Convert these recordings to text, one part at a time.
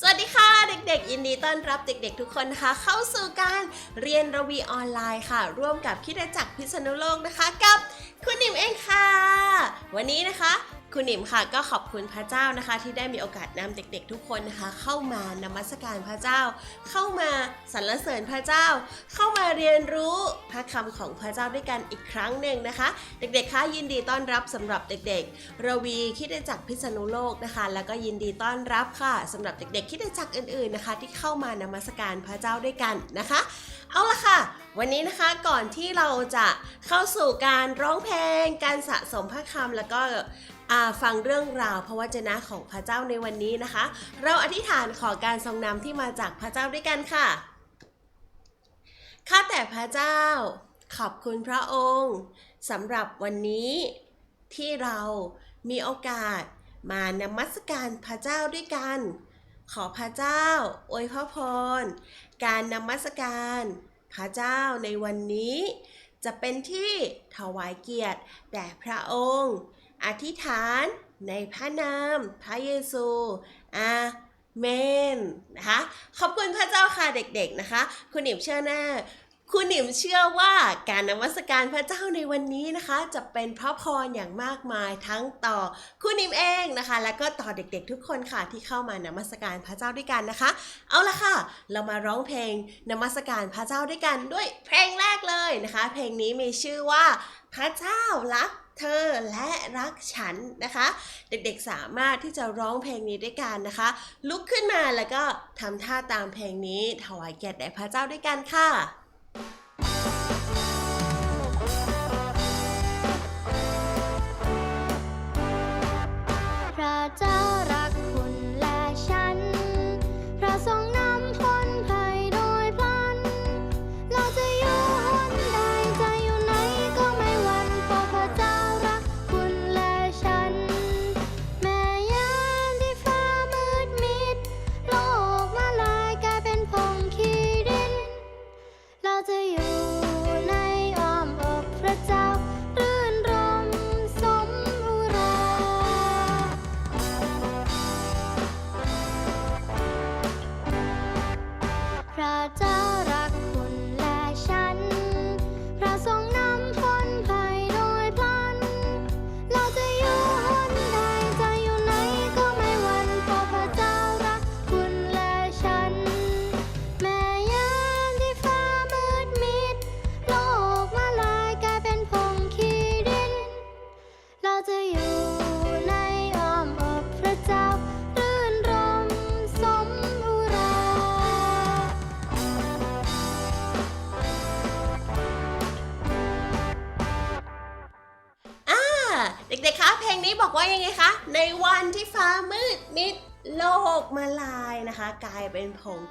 สวัสดีค่ะเด็กๆ ยินดีต้อนรับเด็กๆ ทุกคนนะคะเข้าสู่การเรียนระวีออนไลน์ค่ะ ร่วมกับคิดจักรพิษณุโลกนะคะ กับคุณหนิมเองค่ะ วันนี้นะคะ คุณหนิมค่ะก็ขอบคุณพระเจ้านะคะ ที่ได้มีโอกาสนำเด็กๆ ทุกคนนะคะ เข้ามานมัสการพระเจ้า เข้ามาสรรเสริญพระเจ้า เข้ามาเรียนรู้พระคำของพระเจ้าด้วยกันอีกครั้งหนึ่งนะคะ เด็กๆคะยินดีต้อนรับสำหรับเด็กๆระวีคิดจักพิษณุโลกนะคะ แล้วก็ยินดีต้อนรับค่ะสำหรับเด็กๆคิดจักอื่นๆนะคะ ที่เข้ามานมัสการพระเจ้าด้วยกันนะคะ เอาละค่ะ วันนี้นะคะก่อนที่เราจะเข้าสู่การร้องเพลง การสะสมพระคำแล้วก็ ฟังเรื่องราวพระวจนะของพระเจ้าในวันนี้นะคะ เราอธิษฐานขอการทรงนำที่มาจากพระเจ้าด้วยกันค่ะ ข้าแต่พระเจ้า ขอบคุณพระองค์สำหรับวันนี้ที่เรามีโอกาสมานมัสการพระเจ้าด้วยกัน ขอพระเจ้าอวยพระพร การนมัสการพระเจ้าในวันนี้ จะเป็นที่ถวายเกียรติแด่พระองค์ อธิษฐานในพระนามพระเยซู อาเมน นะคะ ขอบคุณพระเจ้าค่ะเด็กๆนะคะ คุณหนิมเชื่อแน่คุณหนิมเชื่อว่าการนมัสการพระเจ้าในวันนี้นะคะ จะเป็นพระพรอย่างมากมายทั้งต่อคุณหนิมเองนะคะ แล้วก็ต่อเด็กๆทุกคนค่ะที่เข้ามานมัสการพระเจ้าด้วยกันนะคะ เอาละค่ะ เรามาร้องเพลงนมัสการพระเจ้าด้วยกันด้วยเพลงแรกเลยนะคะ เพลงนี้มีชื่อว่าพระเจ้ารัก เธอและรักฉันนะคะ เด็กๆสามารถที่จะร้องเพลงนี้ด้วยกันนะคะ ลุกขึ้นมาแล้วก็ทำท่าตามเพลงนี้ถวายเกียรติแด่พระเจ้าด้วยกันค่ะ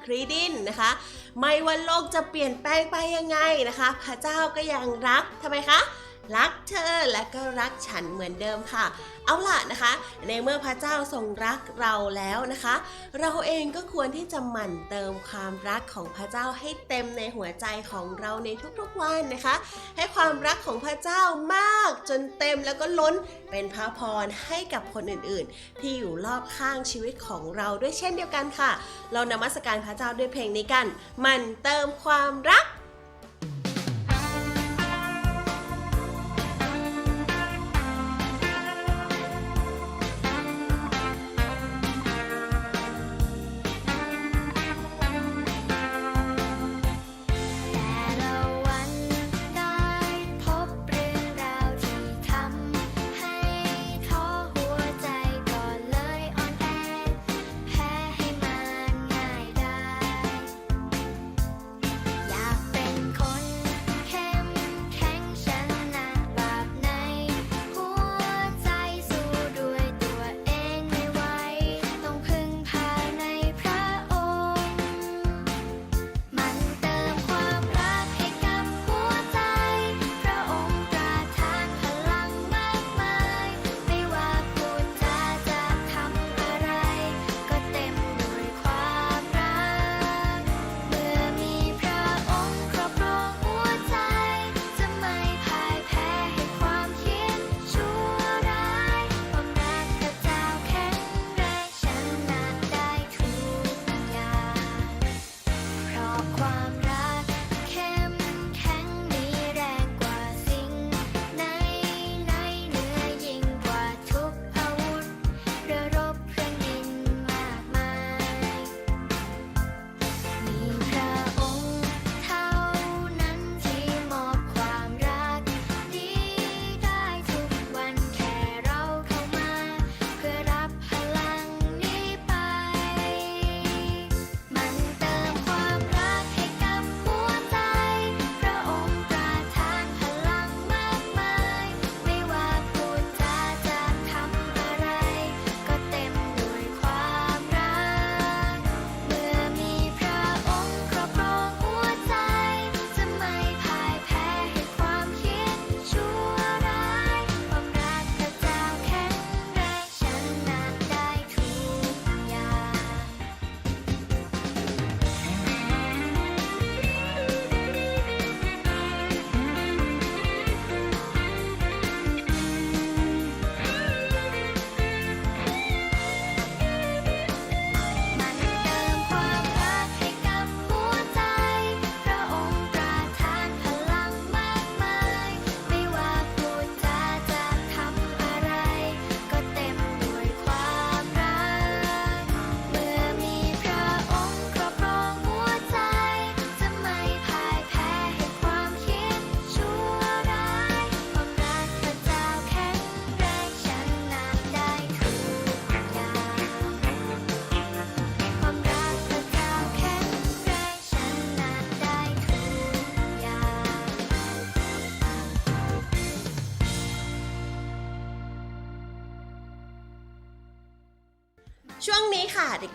ครีดินนะคะ ไม่ว่าโลกจะเปลี่ยนแปลงไปยังไงนะคะ พระเจ้าก็ยังรักทำไมคะ รักเธอและก็รักฉันเหมือนเดิมค่ะ เอาล่ะนะคะ ในเมื่อพระเจ้าทรงรักเราแล้วนะคะ เราเองก็ควรที่จะหมั่นเติมความรักของพระเจ้าให้เต็มในหัวใจของเราในทุกๆวันนะคะ ให้ความรักของพระเจ้ามากจนเต็มแล้วก็ล้นเป็นพระพรให้กับคนอื่นๆ ที่อยู่รอบข้างชีวิตของเราด้วยเช่นเดียวกันค่ะ เรานมัสการพระเจ้าด้วยเพลงนี้กันหมันเติมความรัก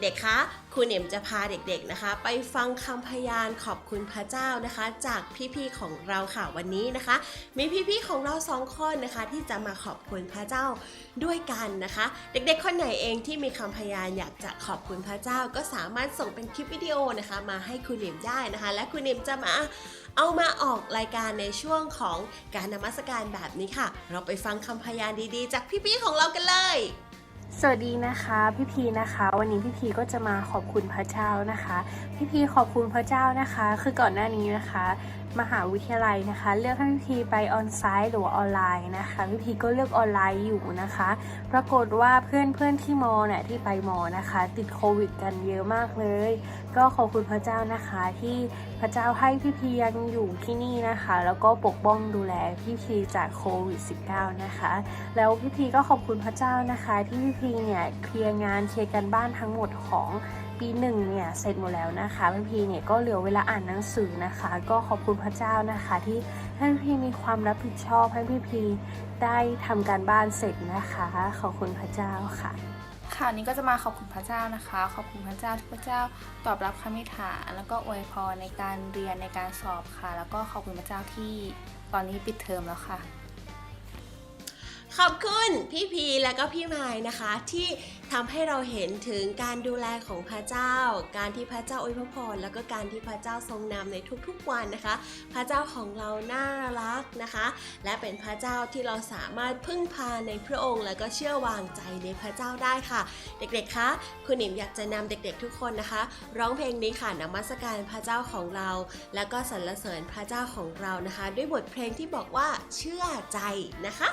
ด็กๆ คะ ครูเหนียมจะพาเด็กๆ นะคะ ไปฟังคำพยานขอบคุณพระเจ้านะคะ จากพี่ๆ ของเราค่ะวันนี้นะคะ มีพี่ๆ ของเราสองคนนะคะ ที่จะมาขอบคุณพระเจ้าด้วยกันนะคะ เด็กๆ คนไหนเองที่มีคำพยานอยากจะขอบคุณพระเจ้า ก็สามารถส่งเป็นคลิปวิดีโอนะคะ มาให้ครูเหนียมได้นะคะ และครูเหนียมจะมาเอามาออกรายการในช่วงของการนมัสการแบบนี้ค่ะ เราไปฟังคำพยานดีๆ จากพี่ๆ ของเรากันเลย สวัสดีนะคะพี่พีนะคะ วันนี้พี่พีก็จะมาขอบคุณพระเจ้านะคะ พี่พีขอบคุณพระเจ้านะคะ คือก่อนหน้านี้นะคะ มหาวิทยาลัยนะคะ เลือกให้พี่พีไปออนไซต์หรือว่าออนไลน์นะคะพี่พีก็เลือกออนไลน์อยู่นะคะ ปรากฏว่าเพื่อนเพื่อนที่มอเนี่ยที่ไปมอนะคะ ติดโควิด กันเยอะมากเลย ก็ขอบคุณพระเจ้านะคะ ที่พระเจ้าให้พี่พียังอยู่ที่นี่นะคะ แล้วก็ปกป้องดูแลพี่พีจากโควิด -19 นะคะ แล้วพี่พีก็ขอบคุณพระเจ้านะคะ ที่พี่พีเนี่ยเคลียร์งานเคลียร์กันบ้านทั้งหมดของ ปีหนึ่งเนี่ยเสร็จหมดแล้วนะคะพี่พีเนี่ยก็เหลือเวลาอ่านหนังสือนะคะ ก็ขอบคุณพระเจ้านะคะ ที่ให้พี่พีมีความรับผิดชอบให้พี่พีได้ทำการบ้านเสร็จนะคะ ขอบคุณพระเจ้าค่ะค่ะวันนี้ก็จะมาขอบคุณพระเจ้านะคะ ขอบคุณพระเจ้าที่พระเจ้าตอบรับคำอธิษฐานแล้วก็อวยพรในการเรียนในการสอบค่ะ แล้วก็ขอบคุณพระเจ้าที่ตอนนี้ปิดเทอมแล้วค่ะ ขอบคุณพี่พีและก็พี่ไม้นะคะ ที่ทำให้เราเห็นถึงการดูแลของพระเจ้า การที่พระเจ้าอวยพรแล้วก็การที่พระเจ้าทรงนำในทุกๆวันนะคะ พระเจ้าของเราน่ารักนะคะ และเป็นพระเจ้าที่เราสามารถพึ่งพาในพระองค์ แล้วก็เชื่อวางใจในพระเจ้าได้ค่ะ เด็กๆคะคุณหนิมอยากจะนำเด็กๆทุกคนนะคะ ร้องเพลงนี้ค่ะนมัสการพระเจ้าของเรา แล้วก็สรรเสริญพระเจ้าของเรานะคะ ด้วยบทเพลงที่บอกว่าเชื่อใจนะคะ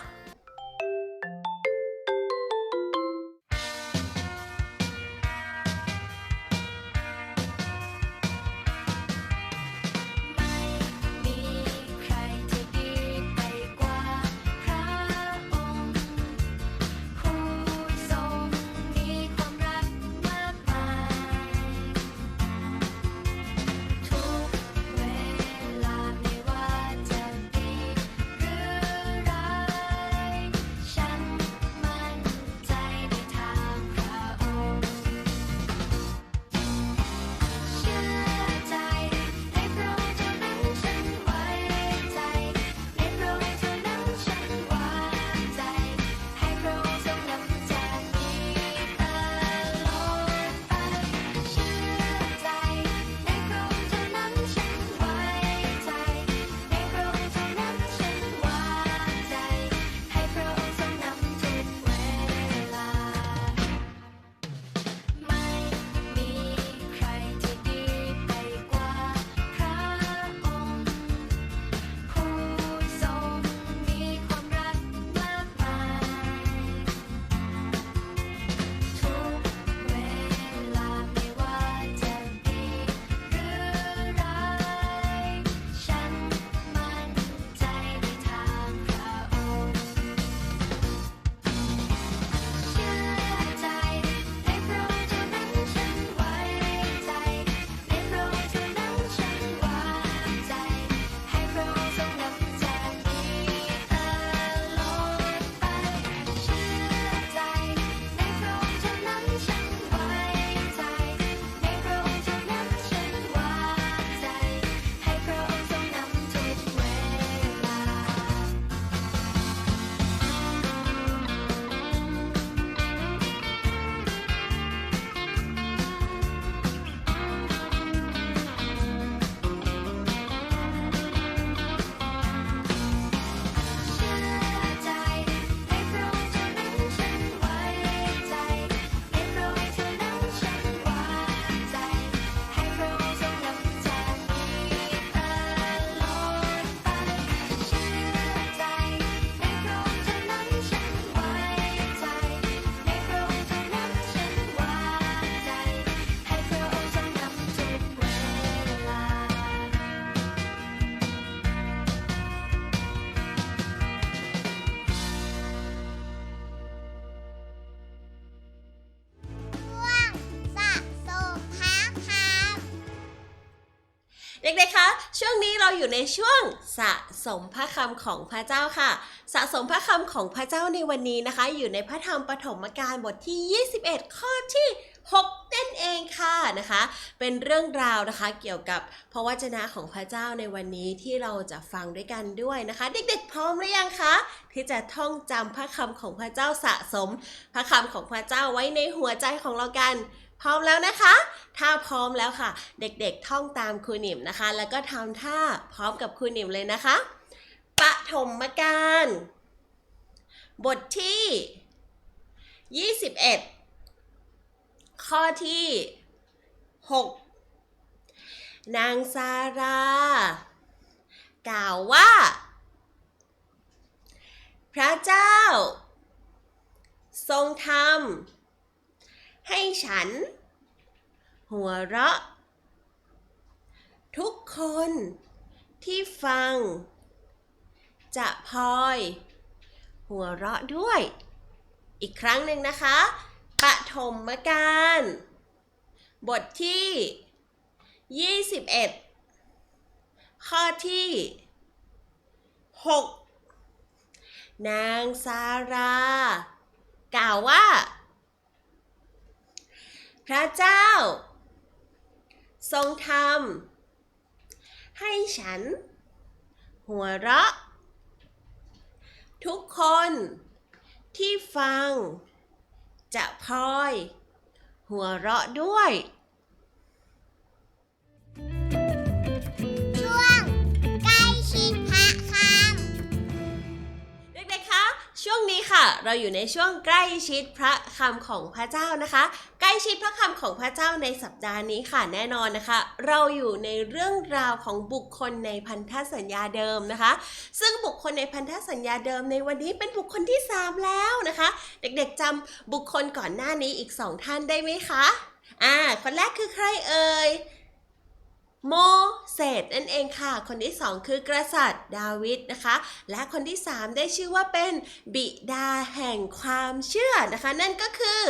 เด็กๆ คะ ช่วงนี้เราอยู่ในช่วงสะสมพระคำของพระเจ้าค่ะ สะสมพระคำของพระเจ้าในวันนี้นะคะ อยู่ในพระธรรมปฐมกาลบทที่ 21 ข้อที่ 6 นั่นเองค่ะนะคะ เป็นเรื่องราวนะคะเกี่ยวกับพระวจนะของพระเจ้าในวันนี้ที่เราจะฟังด้วยกันด้วยนะคะ เด็กๆ พร้อมหรือยังคะ ที่จะท่องจำพระคำของพระเจ้าสะสม พระคำของพระเจ้าไว้ในหัวใจของเรากัน พร้อมแล้วนะคะ ถ้าพร้อมแล้วค่ะ เด็กๆท่องตามครูหนิมนะคะ แล้วก็ทำท่าพร้อมกับครูหนิมเลยนะคะ ปฐมกาลบทที่ 21 ข้อที่ 6 นางซารา กล่าวว่า พระเจ้า ทรงทำ ให้ฉัน หัวเราะ ทุกคนที่ฟัง จะพลอย หัวเราะด้วย อีกครั้งหนึ่งนะคะปฐมกาลบทที่ 21 ข้อที่ 6 นางซารา กล่าวว่า พระเจ้า ทรงทำให้ฉัน หัวเราะ ทุกคนที่ฟัง จะพลอย หัวเราะด้วย วงนี้ค่ะ เราอยู่ในช่วงใกล้ชิดพระคำของพระเจ้านะคะ ใกล้ชิดพระคำของพระเจ้าในสัปดาห์นี้ค่ะแน่นอนนะคะ เราอยู่ในเรื่องราวของบุคคลในพันธสัญญาเดิมนะคะ ซึ่งบุคคลในพันธสัญญาเดิมในวันนี้เป็นบุคคลที่ 3 แล้วนะคะ เด็กๆจำบุคคลก่อนหน้านี้อีก 2 ท่านได้ไหมคะอ่าคนแรกคือใครเอ่ย โมเสสนั่นเองค่ะ คนที่สองคือกษัตริย์ดาวิดนะคะ และคนที่สามได้ชื่อว่าเป็นบิดาแห่งความเชื่อนะคะ นั่นก็คือ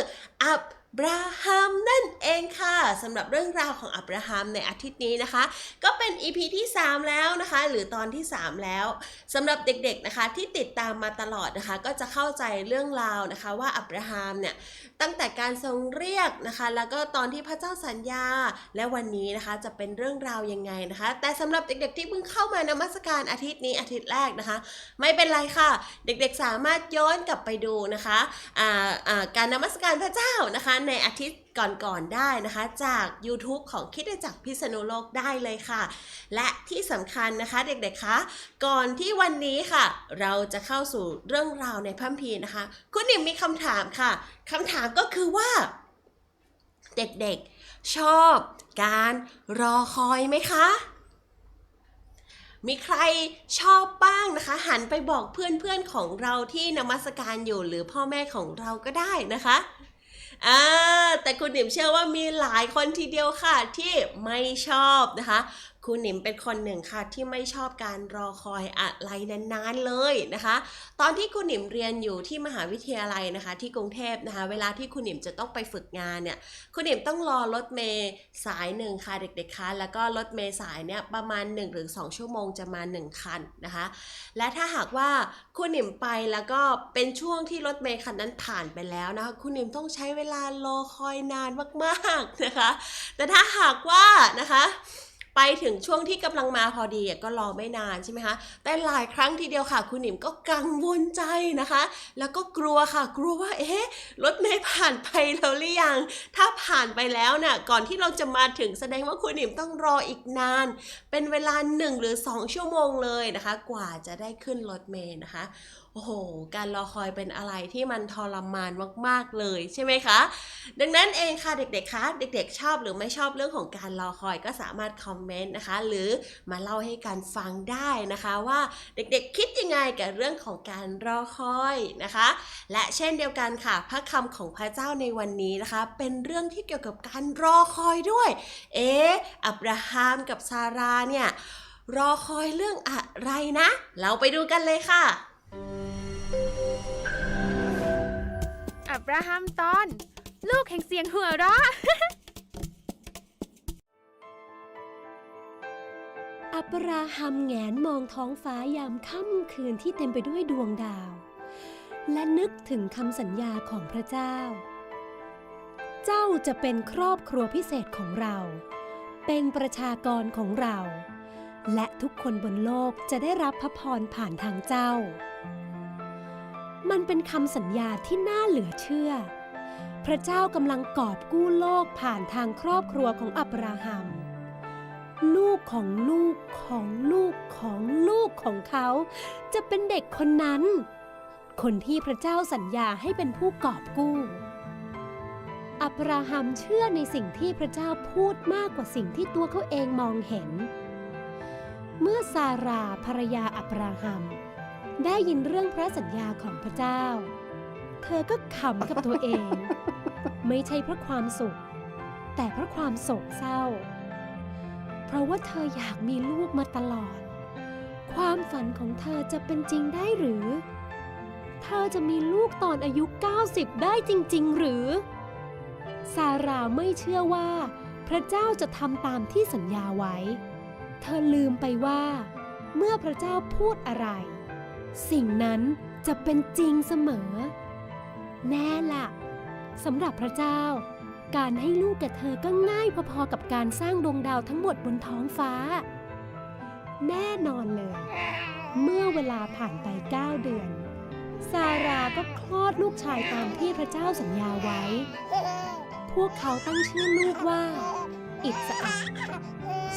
อับ บราฮัมนั่นเองค่ะสำหรับเรื่องราวของอับราฮัมในอาทิตย์นี้นะคะ ก็เป็น EP ที่ 3 แล้วนะคะ หรือตอนที่ 3 แล้วสำหรับเด็กๆนะคะที่ติดตามมาตลอดนะคะ ก็จะเข้าใจเรื่องราวนะคะ ว่าอับราฮัมเนี่ยตั้งแต่การทรงเรียกนะคะ แล้วก็ตอนที่พระเจ้าสัญญา และวันนี้นะคะจะเป็นเรื่องราวยังไงนะคะ แต่สำหรับเด็กๆที่เพิ่งเข้ามานมัสการอาทิตย์นี้อาทิตย์แรกนะคะ ไม่เป็นไรค่ะ เด็กๆสามารถย้อนกลับไปดูนะคะอ่าอ่าการนมัสการพระเจ้านะคะในอาทิตย์ก่อนๆได้นะคะ จาก YouTube ของคิดจักพิษณุโลกได้เลยค่ะ และที่สำคัญนะคะเด็กๆคะก่อนที่วันนี้ค่ะ เราจะเข้าสู่เรื่องราวในพัมภีนะคะ คุณหนิมมีคำถามค่ะคำถามก็คือว่า เด็กๆ ชอบการรอคอยไหมคะมีใครชอบบ้างนะคะ หันไปบอกเพื่อนๆของเราที่นมัสการอยู่หรือพ่อแม่ของเราก็ได้นะคะ อ่าแต่คุณหนิมเชื่อว่ามีหลายคนทีเดียวค่ะที่ไม่ชอบนะคะคุณหนิมเป็นคนหนึ่งค่ะที่ไม่ชอบการรอคอยอะไรนานๆเลยนะคะ ตอนที่คุณหนิมเรียนอยู่ที่มหาวิทยาลัยนะคะ ที่กรุงเทพนะคะ เวลาที่คุณหนิมจะต้องไปฝึกงานเนี่ยคุณหนิมต้องรอรถเมย์สายหนึ่งค่ะเด็กๆคะแล้วก็รถเมย์สายเนี่ยประมาณ1หรือ2ชั่วโมงจะมา 1 คันนะคะ และถ้าหากว่าคุณหนิมไปแล้วก็เป็นช่วงที่รถเมย์คันนั้นผ่านไปแล้วนะคะคุณหนิมต้องใช้เวลารอคอยนานมากๆนะคะ แต่ถ้าหากว่านะคะ ไปถึงช่วงที่กำลังมาพอดีก็รอไม่นานใช่ไหมคะแต่หลายครั้งทีเดียวค่ะ คุณหนิมก็กังวลใจนะคะ แล้วก็กลัวค่ะ กลัวว่าเอ๊ะรถเมย์ผ่านไปแล้วหรือยัง ถ้าผ่านไปแล้วน่ะก่อนที่เราจะมาถึงแสดงว่าคุณหนิมต้องรออีกนาน เป็นเวลา1หรือ 2 ชั่วโมงเลยนะคะ กว่าจะได้ขึ้นรถเมย์นะคะโอ้โห การรอคอยเป็นอะไรที่มันทรมานมาก ๆ เลยใช่ไหมคะ ดังนั้นเองค่ะเด็กๆคะเด็ก ๆ ชอบหรือไม่ชอบเรื่องของการรอคอยก็สามารถคอมเมนต์นะคะ หรือมาเล่าให้กันฟังได้นะคะว่าเด็กๆ คิดยังไงกับเรื่องของการรอคอยนะคะ และเช่นเดียวกันค่ะ พระคำของพระเจ้าในวันนี้นะคะ เป็นเรื่องที่เกี่ยวกับการรอคอยด้วย เอ๊อับราฮัมกับซาราเนี่ยรอคอยเรื่องอะไรนะ เราไปดูกันเลยค่ะ อับราฮัมตอน ลูกแห่งเสียงหัวเราะ อับราฮัมแงนมองท้องฟ้ายามค่ำคืนที่เต็มไปด้วยดวงดาว และนึกถึงคำสัญญาของพระเจ้า เจ้าจะเป็นครอบครัวพิเศษของเรา เป็นประชากรของเรา และทุกคนบนโลกจะได้รับพระพรผ่านทางเจ้า มันเป็นคำสัญญาที่น่าเหลือเชื่อ พระเจ้ากำลังกอบกู้โลกผ่านทางครอบครัวของอับราฮัม ลูกของลูกของลูกของลูกของเขา จะเป็นเด็กคนนั้น คนที่พระเจ้าสัญญาให้เป็นผู้กอบกู้ อับราฮัมเชื่อในสิ่งที่พระเจ้าพูดมากกว่าสิ่งที่ตัวเขาเองมองเห็น เมื่อซาราภรรยาอับราฮัม ได้ยินเรื่องพระสัญญาของพระเจ้า เธอก็ขำกับตัวเอง ไม่ใช่เพราะความสุข แต่เพราะความโศกเศร้า เพราะว่าเธออยากมีลูกมาตลอด ความฝันของเธอจะเป็นจริงได้หรือ เธอจะมีลูกตอนอายุ 90 ได้จริง ๆ หรือ ซาราไม่เชื่อว่า พระเจ้าจะทำตามที่สัญญาไว้ เธอลืมไปว่า เมื่อพระเจ้าพูดอะไร สิ่งนั้นจะเป็นจริงเสมอ แน่ละสำหรับพระเจ้า การให้ลูกแก่เธอก็ง่ายพอๆกับการสร้างดวงดาวทั้งหมดบนท้องฟ้า แน่นอนเลย เมื่อเวลาผ่านไป 9 เดือน ซาราก็คลอดลูกชายตามที่พระเจ้าสัญญาไว้ พวกเขาตั้งชื่อลูกว่า อิสอัก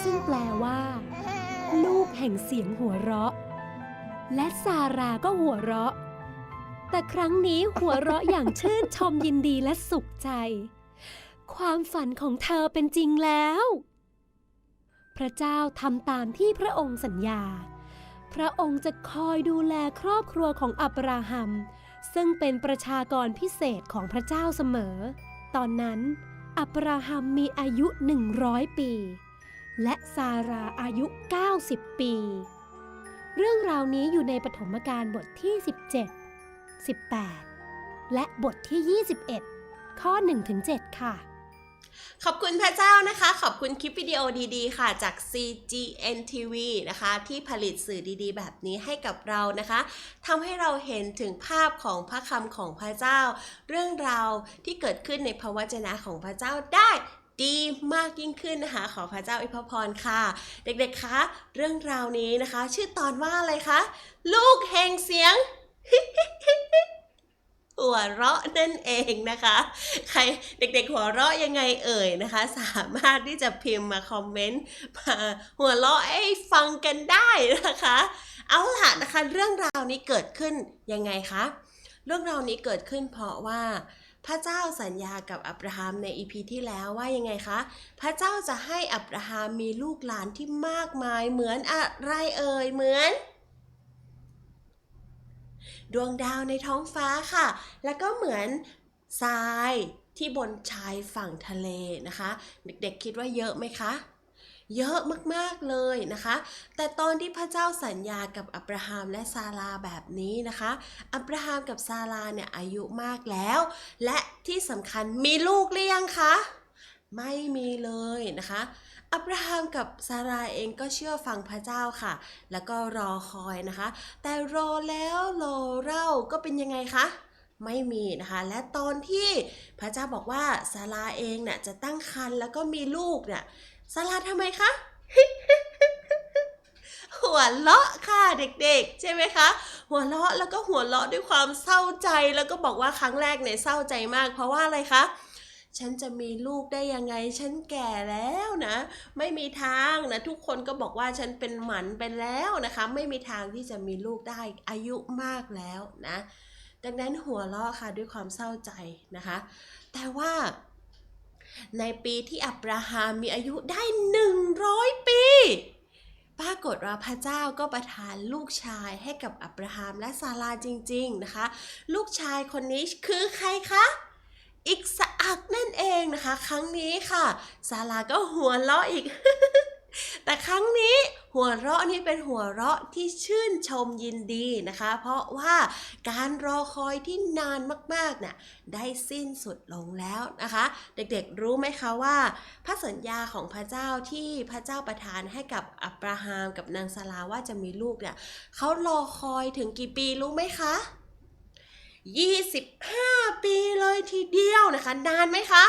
ซึ่งแปลว่า ลูกแห่งเสียงหัวเราะ และซาราก็หัวเราะ แต่ครั้งนี้หัวเราะอย่างชื่นชมยินดีและสุขใจ ความฝันของเธอเป็นจริงแล้ว พระเจ้าทำตามที่พระองค์สัญญา พระองค์จะคอยดูแลครอบครัวของอับราฮัม ซึ่งเป็นประชากรพิเศษของพระเจ้าเสมอ ตอนนั้น อับราฮัมมีอายุ 100 ปี และซาราอายุ 90 ปี เรื่องราวนี้อยู่ในปฐมกาลบทที่ 17 18 และบทที่ 21 ข้อ1-7ค่ะ ขอบคุณพระเจ้านะคะ ขอบคุณคลิปวิดีโอดีๆ ค่ะจาก CGN TV นะคะ ที่ผลิตสื่อดีๆ แบบนี้ให้กับเรานะคะทำให้เราเห็นถึงภาพของพระคำของพระเจ้า เรื่องราวที่เกิดขึ้นในพระวจนะของพระเจ้าได้ ดีมากยิ่งขึ้นนะคะ ขอพระเจ้าอวยพรค่ะ เด็กๆคะเรื่องราวนี้นะคะ ชื่อตอนว่าอะไรคะลูกแห่งเสียงหัวเราะนั่นเองนะคะ ใครเด็กๆหัวเราะยังไงเอ่ยนะคะ สามารถที่จะพิมพ์มาคอมเมนต์มาหัวเราะให้ฟังกันได้นะคะ เอาล่ะนะคะ เรื่องราวนี้เกิดขึ้นยังไงคะเรื่องราวนี้เกิดขึ้นเพราะว่า พระเจ้าสัญญากับอับราฮัมในอีพีที่แล้วว่ายังไงคะ พระเจ้าจะให้อับราฮัมมีลูกหลานที่มากมายเหมือนอะไรเอ่ยเหมือนดวงดาวในท้องฟ้าค่ะ แล้วก็เหมือนทรายที่บนชายฝั่งทะเลนะคะ เด็กๆคิดว่าเยอะไหมคะ เยอะมากๆเลยนะคะ แต่ตอนที่พระเจ้าสัญญากับอับราฮัมและซาราแบบนี้นะคะ อับราฮัมกับซาราเนี่ยอายุมากแล้ว และที่สำคัญมีลูกหรือยังคะไม่มีเลยนะคะ อับราฮัมกับซาราเองก็เชื่อฟังพระเจ้าค่ะ แล้วก็รอคอยนะคะ แต่รอแล้วรอเล่าก็เป็นยังไงคะไม่มีนะคะ และตอนที่พระเจ้าบอกว่าซาราเองเนี่ยจะตั้งครรภ์แล้วก็มีลูกเนี่ย ซาราทำไมคะหัวเราะค่ะเด็กๆ ใช่ไหมคะ หัวเราะแล้วก็หัวเราะด้วยความเศร้าใจแล้วก็บอกว่าครั้งแรกเนี่ยเศร้าใจมาก เพราะว่าอะไรคะฉันจะมีลูกได้ยังไง ฉันแก่แล้วนะ ไม่มีทางนะ ทุกคนก็บอกว่าฉันเป็นหมันไปแล้วนะคะ ไม่มีทางที่จะมีลูกได้อายุมากแล้วนะ ดังนั้นหัวเราะค่ะด้วยความเศร้าใจนะคะ แต่ว่า ในปีที่อับราฮัมมีอายุได้ 100 ปี ปรากฏว่าพระเจ้าก็ประทานลูกชายให้กับอับราฮัมและซาราจริง ๆนะคะ ลูกชายคนนี้คือใครคะอิกสอักนั่นเองนะคะ ครั้งนี้ค่ะซาราก็หัวเราะอีก แต่ครั้งนี้หัวเราะนี่เป็นหัวเราะที่ชื่นชมยินดีนะคะ เพราะว่าการรอคอยที่นานมากๆเนี่ยได้สิ้นสุดลงแล้วนะคะ เด็กๆรู้ไหมคะว่า พระสัญญาของพระเจ้าที่พระเจ้าประทานให้กับอับราฮัมกับนางซาราว่าจะมีลูกเนี่ยเขารอคอยถึงกี่ปีรู้ไหมคะ 25 ปีเลยทีเดียวนะคะ นานไหมคะ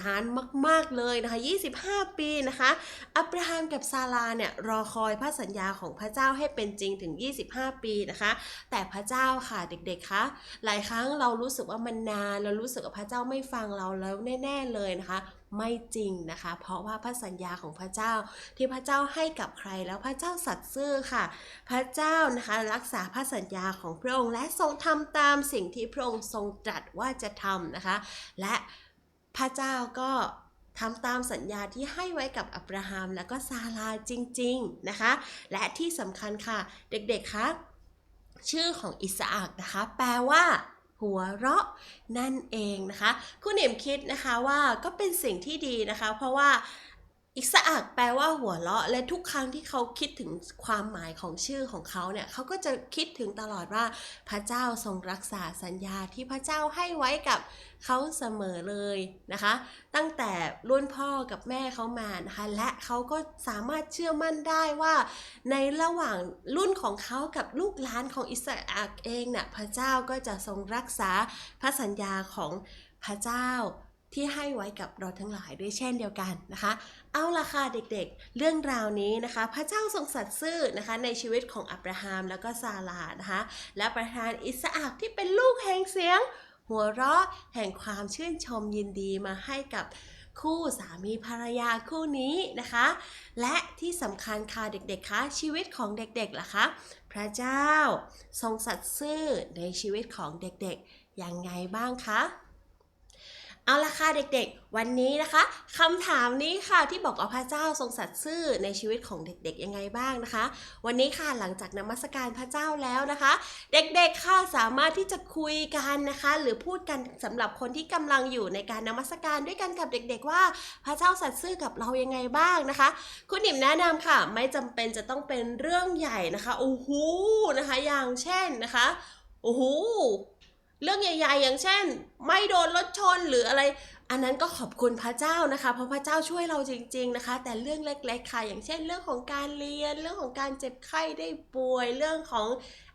นานมาก ๆ เลยนะคะ 25 ปีนะคะ อับราฮัมกับซาราเนี่ยรอคอยพระสัญญาของพระเจ้าให้เป็นจริงถึง 25 ปีนะคะ แต่พระเจ้าค่ะเด็กๆ คะ หลายครั้งเรารู้สึกว่ามันนาน เรารู้สึกว่าพระเจ้าไม่ฟังเราแล้วแน่ ๆ เลยนะคะไม่จริงนะคะ เพราะว่าพระสัญญาของพระเจ้าที่พระเจ้าให้กับใครแล้วพระเจ้าสัตย์ซื่อค่ะ พระเจ้านะคะรักษาพระสัญญาของพระองค์และทรงทำตามสิ่งที่พระองค์ทรงตรัสว่าจะทำนะคะ และ พระเจ้าก็ทำตามสัญญาที่ให้ไว้กับอับราฮัมแล้วก็ซาราจริง ๆ นะคะ และที่สำคัญค่ะ เด็กๆคะชื่อของอิสอักนะคะ แปลว่าหัวเราะนั่นเองนะคะ คุณเอ็มคิดนะคะว่าก็เป็นสิ่งที่ดีนะคะ เพราะว่า อิสอักแปลว่าหัวเราะ และทุกครั้งที่เขาคิดถึงความหมายของชื่อของเขาเนี่ยเขาก็จะคิดถึงตลอดว่าพระเจ้าทรงรักษาสัญญาที่พระเจ้าให้ไว้กับเขาเสมอเลยนะคะ ตั้งแต่รุ่นพ่อกับแม่เขามานะคะและเขาก็สามารถเชื่อมั่นได้ว่า ในระหว่างรุ่นของเขากับลูกหลานของอิสอักเองเนี่ยพระเจ้าก็จะทรงรักษาพระสัญญาของพระเจ้า ที่ให้ไว้กับเราทั้งหลายด้วยเช่นเดียวกันนะคะ เอาละค่ะเด็กๆ เรื่องราวนี้นะคะ พระเจ้าทรงสัตย์ซื่อนะคะในชีวิตของอับราฮัมแล้วก็ซารานะคะ และประทานอิสอักที่เป็นลูกแห่งเสียง หัวเราะแห่งความชื่นชมยินดีมาให้กับคู่สามีภรรยาคู่นี้นะคะ และที่สำคัญค่ะเด็กๆคะชีวิตของเด็กๆล่ะคะ พระเจ้าทรงสัตย์ซื่อในชีวิตของเด็กๆอย่างไงบ้างคะ เอาละค่ะเด็กๆ วันนี้นะคะคำถามนี้ค่ะที่บอกว่าพระเจ้าทรงสัตย์ซื่อในชีวิตของเด็กๆยังไงบ้างนะคะ วันนี้ค่ะหลังจากนมัสการพระเจ้าแล้วนะคะ เด็กๆค่ะสามารถที่จะคุยกันนะคะ หรือพูดกันสำหรับคนที่กำลังอยู่ในการนมัสการด้วยกันกับเด็ก ๆ ว่าพระเจ้าสัตย์ซื่อกับเรายังไงบ้างนะคะ คุณหนิมแนะนำค่ะ ไม่จำเป็นจะต้องเป็นเรื่องใหญ่นะคะโอ้โหนะคะ อย่างเช่นนะคะโอ้โห เรื่องใหญ่ๆ อย่างเช่น ไม่โดนรถชนหรืออะไร อันนั้นก็ขอบคุณพระเจ้านะคะ เพราะพระเจ้าช่วยเราจริง ๆนะคะ แต่เรื่องเล็กๆค่ะอย่างเช่น เรื่องของการเรียน เรื่องของการเจ็บไข้ได้ป่วย เรื่องของ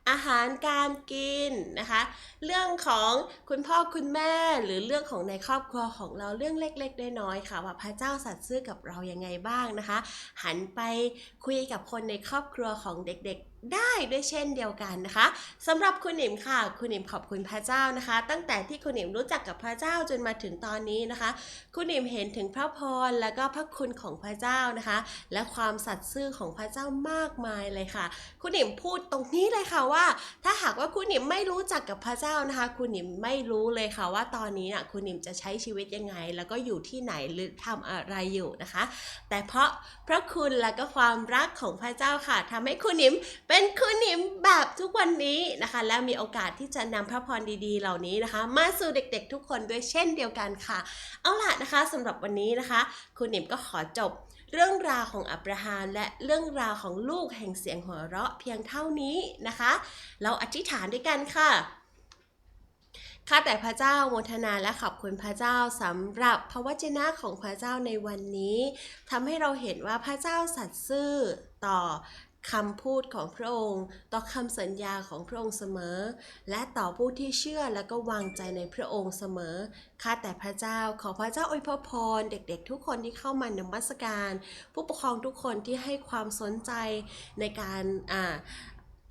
อาหารการกินนะคะ เรื่องของคุณพ่อคุณแม่หรือเรื่องของในครอบครัวของเราเรื่องเล็กๆน้อยๆค่ะ ว่าพระเจ้าสัตย์ซื่อกับเรายังไงบ้างนะคะ หันไปคุยกับคนในครอบครัวของเด็กๆ ได้ด้วยเช่นเดียวกันนะคะสำหรับคุณหนิมค่ะ คุณหนิมขอบคุณพระเจ้านะคะ ตั้งแต่ที่คุณหนิมรู้จักกับพระเจ้าจนมาถึงตอนนี้นะคะ คุณนิมเห็นถึงพระพรและก็พระคุณของพระเจ้านะคะ และความสัตย์ซื่อของพระเจ้ามากมายเลยค่ะ คุณนิมพูดตรงนี้เลยค่ะว่า ถ้าหากว่าคุณนิมไม่รู้จักกับพระเจ้านะคะ คุณนิมไม่รู้เลยค่ะว่าตอนนี้น่ะคุณนิมจะใช้ชีวิตยังไง แล้วก็อยู่ที่ไหนหรือทำอะไรอยู่นะคะ แต่เพราะพระคุณและก็ความรักของพระเจ้าค่ะทำให้คุณนิมเป็นคุณนิมแบบทุกวันนี้นะคะ และมีโอกาสที่จะนำพระพรดีๆ เหล่านี้นะคะ มาสู่เด็กๆ ทุกคนด้วยเช่นเดียวกันค่ะ เอาล่ะนะคะสำหรับวันนี้นะคะ คุณหนิมก็ขอจบเรื่องราวของอับราฮัมและเรื่องราวของลูกแห่งเสียงหัวเราะเพียงเท่านี้นะคะ เราอธิษฐานด้วยกันค่ะข้าแต่พระเจ้าโมทนาและขอบคุณพระเจ้าสำหรับพระวจนะของพระเจ้าในวันนี้ทำให้เราเห็นว่าพระเจ้าสัตย์ซื่อต่อ คำพูดของพระองค์ ต่อคำสัญญาของพระองค์เสมอ และต่อผู้ที่เชื่อและก็วางใจในพระองค์เสมอข้าแต่พระเจ้าขอพระเจ้าอวยพรพรเด็กๆ ทุกคนที่เข้ามานมัสการ ผู้ปกครองทุกคนที่ให้ความสนใจในการอ่า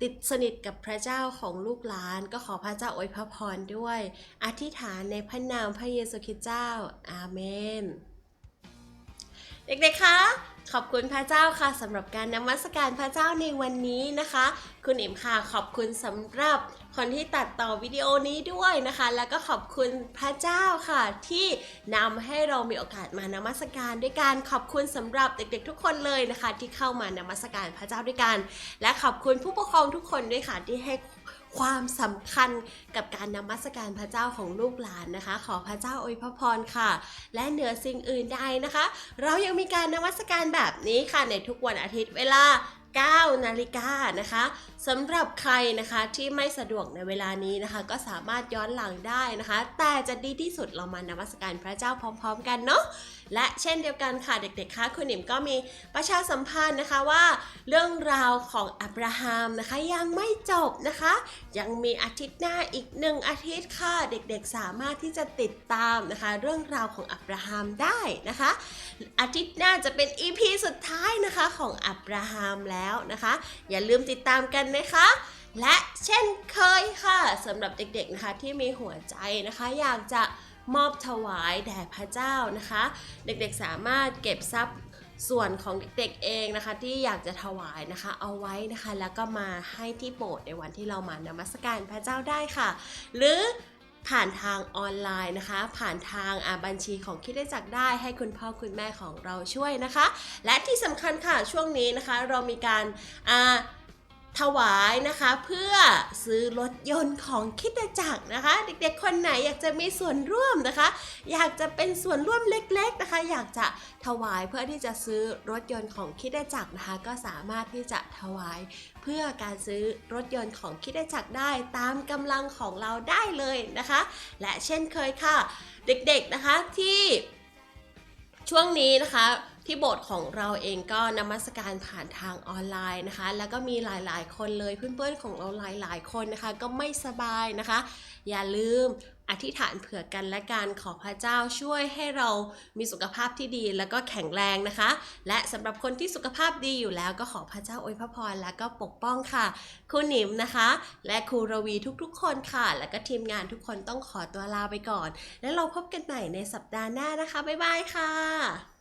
ติดสนิทกับพระเจ้าของลูกหลานก็ขอพระเจ้าอวยพรด้วย อธิษฐานในพระนามพระเยซูคริสต์เจ้า อาเมน เด็กๆ คะ ขอบคุณพระเจ้าค่ะสำหรับการนมัสการพระเจ้าในวันนี้นะคะ คุณเอ็มค่ะขอบคุณสำหรับคนที่ตัดต่อวิดีโอนี้ด้วยนะคะ แล้วก็ขอบคุณพระเจ้าค่ะ ที่นำให้เรามีโอกาสมานมัสการด้วยกันขอบคุณสำหรับเด็กๆ ทุกคนเลยนะคะ ที่เข้ามานมัสการพระเจ้าด้วยกัน และขอบคุณผู้ปกครองทุกคนด้วยค่ะที่ให้ ความสำคัญกับการนมัสการพระเจ้าของลูกหลานนะคะ ขอพระเจ้าอวยพระพรค่ะ และเหนือสิ่งอื่นใดนะคะ เรายังมีการนมัสการแบบนี้ค่ะในทุกวันอาทิตย์เวลา9นาฬิกานะคะสำหรับใครนะคะที่ไม่สะดวกในเวลานี้นะคะ ก็สามารถย้อนหลังได้นะคะ แต่จะดีที่สุดเรามานมัสการพระเจ้าพร้อม ๆ กันเนาะ และเช่นเดียวกันค่ะเด็กๆคะคุณหนิมก็มีประชาสัมพันธ์นะคะว่า เรื่องราวของอับราฮัมนะคะยังไม่จบนะคะ ยังมีอาทิตย์หน้าอีกหนึ่งอาทิตย์ค่ะเด็กๆสามารถที่จะติดตามนะคะ เรื่องราวของอับราฮัมได้นะคะ อาทิตย์หน้าจะเป็น EP สุดท้ายนะคะของอับราฮัมแล้วนะคะ อย่าลืมติดตามกันนะคะและเช่นเคยค่ะสำหรับเด็กๆนะคะที่มีหัวใจนะคะ อยากจะ มอบถวายแด่พระเจ้านะคะ เด็กๆสามารถเก็บทรัพย์ส่วนของเด็กๆเองนะคะที่อยากจะถวายนะคะ เอาไว้นะคะ แล้วก็มาให้ที่โบสถ์ในวันที่เรามานมัสการพระเจ้าได้ค่ะ หรือผ่านทางออนไลน์นะคะ ผ่านทางาบัญชีของคิดได้จักได้ให้คุณพ่อคุณแม่ของเราช่วยนะคะ และที่สำคัญค่ะช่วงนี้นะคะเรามีการา ถวายนะคะ เพื่อซื้อรถยนต์ของคิดได้จักนะคะ เด็กๆ คนไหนอยากจะมีส่วนร่วมนะคะ อยากจะเป็นส่วนร่วมเล็ก ๆนะคะ อยากจะถวายเพื่อที่จะซื้อรถยนต์ของคิดได้จักนะคะ ก็สามารถที่จะถวายเพื่อการซื้อรถยนต์ของคิดได้จักได้ตามกำลังของเราได้เลยนะคะ และเช่นเคยค่ะ เด็กๆนะคะที่ ช่วงนี้นะคะที่โบสถ์ของเราเองก็นมัสการผ่านทางออนไลน์นะคะ แล้วก็มีหลายๆ คนเลยเพื่อนๆของเราหลายๆ คนนะคะ ก็ไม่สบายนะคะ อย่าลืม อธิษฐานเผื่อกันและการขอพระเจ้าช่วยให้เรามีสุขภาพที่ดีแล้วก็แข็งแรงนะคะ และสำหรับคนที่สุขภาพดีอยู่แล้วก็ขอพระเจ้าอวยพระพรและก็ปกป้องค่ะครูหนิมนะคะ และครูรวีทุกๆ คนค่ะ และก็ทีมงานทุกคนต้องขอตัวลาไปก่อน แล้วเราพบกันใหม่ในสัปดาห์หน้านะคะบ๊ายบายค่ะ